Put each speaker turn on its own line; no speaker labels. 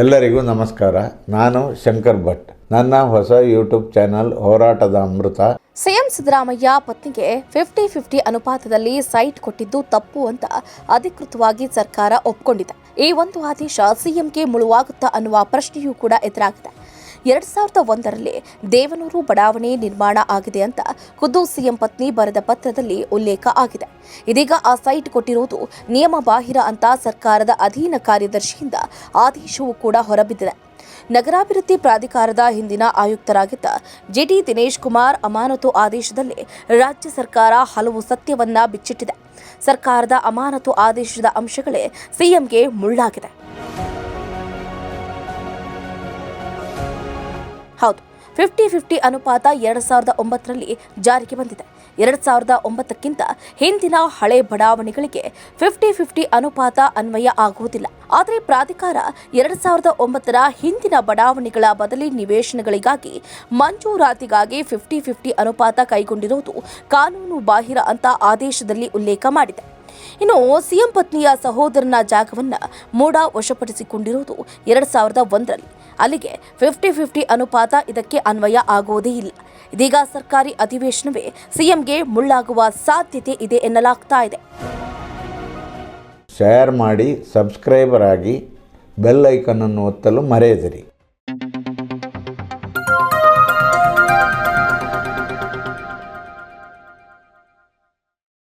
ಎಲ್ಲರಿಗೂ ನಮಸ್ಕಾರ. ನಾನು ಶಂಕರ್ ಭಟ್. ನನ್ನ ಹೊಸ ಯೂಟ್ಯೂಬ್ ಚಾನಲ್ ಹೋರಾಟದ ಅಮೃತ.
ಸಿಎಂ ಸಿದ್ದರಾಮಯ್ಯ ಪತ್ನಿಗೆ ಫಿಫ್ಟಿ ಫಿಫ್ಟಿ ಅನುಪಾತದಲ್ಲಿ ಸೈಟ್ ಕೊಟ್ಟಿದ್ದು ತಪ್ಪು ಅಂತ ಅಧಿಕೃತವಾಗಿ ಸರ್ಕಾರ ಒಪ್ಕೊಂಡಿದೆ. ಈ ಒಂದು ಆದೇಶ ಸಿಎಂಗೆ ಮುಳುವಾಗುತ್ತಾ ಅನ್ನುವ ಪ್ರಶ್ನೆಯೂ ಕೂಡ ಎದುರಾಗಿದೆ. ಎರಡ್ ಸಾವಿರದ ಒಂದರಲ್ಲಿ ದೇವನೂರು ಬಡಾವಣೆ ನಿರ್ಮಾಣ ಆಗಿದೆ ಅಂತ ಖುದ್ದು ಸಿಎಂ ಪತ್ನಿ ಬರೆದ ಪತ್ರದಲ್ಲಿ ಉಲ್ಲೇಖ ಆಗಿದೆ. ಇದೀಗ ಆ ಸೈಟ್ ಕೊಟ್ಟಿರುವುದು ನಿಯಮ ಬಾಹಿರ ಅಂತ ಸರ್ಕಾರದ ಅಧೀನ ಕಾರ್ಯದರ್ಶಿಯಿಂದ ಆದೇಶವೂ ಕೂಡ ಹೊರಬಿದ್ದಿದೆ. ನಗರಾಭಿವೃದ್ಧಿ ಪ್ರಾಧಿಕಾರದ ಹಿಂದಿನ ಆಯುಕ್ತರಾಗಿದ್ದ ಜಿಟಿ ದಿನೇಶ್ ಕುಮಾರ್ ಅಮಾನತು ಆದೇಶದಲ್ಲಿ ರಾಜ್ಯ ಸರ್ಕಾರ ಹಲವು ಸತ್ಯವನ್ನ ಬಿಚ್ಚಿಟ್ಟಿದೆ. ಸರ್ಕಾರದ ಅಮಾನತು ಆದೇಶದ ಅಂಶಗಳೇ ಸಿಎಂಗೆ ಮುಳ್ಳಾಗಿದೆ. ಹೌದು ಫಿಫ್ಟಿ ಫಿಫ್ಟಿ ಅನುಪಾತ ಎರಡು ಸಾವಿರದ ಒಂಬತ್ತರಲ್ಲಿ ಜಾರಿಗೆ ಬಂದಿದೆ. ಎರಡು ಸಾವಿರದ ಒಂಬತ್ತಕ್ಕಿಂತ ಹಿಂದಿನ ಹಳೆ ಬಡಾವಣೆಗಳಿಗೆ ಫಿಫ್ಟಿ ಫಿಫ್ಟಿ ಅನುಪಾತ ಅನ್ವಯ ಆಗುವುದಿಲ್ಲ. ಆದರೆ ಪ್ರಾಧಿಕಾರ ಎರಡು ಸಾವಿರದ ಒಂಬತ್ತರ ಹಿಂದಿನ ಬಡಾವಣೆಗಳ ಬದಲಿ ನಿವೇಶನಗಳಿಗಾಗಿ ಮಂಜೂರಾತಿಗಾಗಿ ಫಿಫ್ಟಿ ಫಿಫ್ಟಿ ಅನುಪಾತ ಕೈಗೊಂಡಿರುವುದು ಕಾನೂನು ಬಾಹಿರ ಅಂತ ಆದೇಶದಲ್ಲಿ ಉಲ್ಲೇಖ ಮಾಡಿದೆ. ಇನ್ನು ಸಿಎಂ ಪತ್ನಿಯ ಸಹೋದರನ ಜಾಗವನ್ನ ಮೂಡ ವಶಪಡಿಸಿಕೊಂಡಿರುವುದು ಎರಡು ಸಾವಿರದ ಒಂದರಲ್ಲಿ. ಅಲ್ಲಿಗೆ ಫಿಫ್ಟಿ ಫಿಫ್ಟಿ ಅನುಪಾತ ಇದಕ್ಕೆ ಅನ್ವಯ ಆಗುವುದೇ ಇಲ್ಲ. ಇದೀಗ ಸರ್ಕಾರಿ ಅಧಿವೇಶನವೇ ಸಿಎಂಗೆ ಮುಳ್ಳಾಗುವ ಸಾಧ್ಯತೆ ಇದೆ ಎನ್ನಲಾಗ್ತಾ ಇದೆ.
ಶೇರ್ ಮಾಡಿ ಸಬ್ಸ್ಕ್ರೈಬರ್ ಆಗಿ ಬೆಲ್ ಐಕನನ್ನು ಒತ್ತಲು ಮರೆಯದಿರಿ.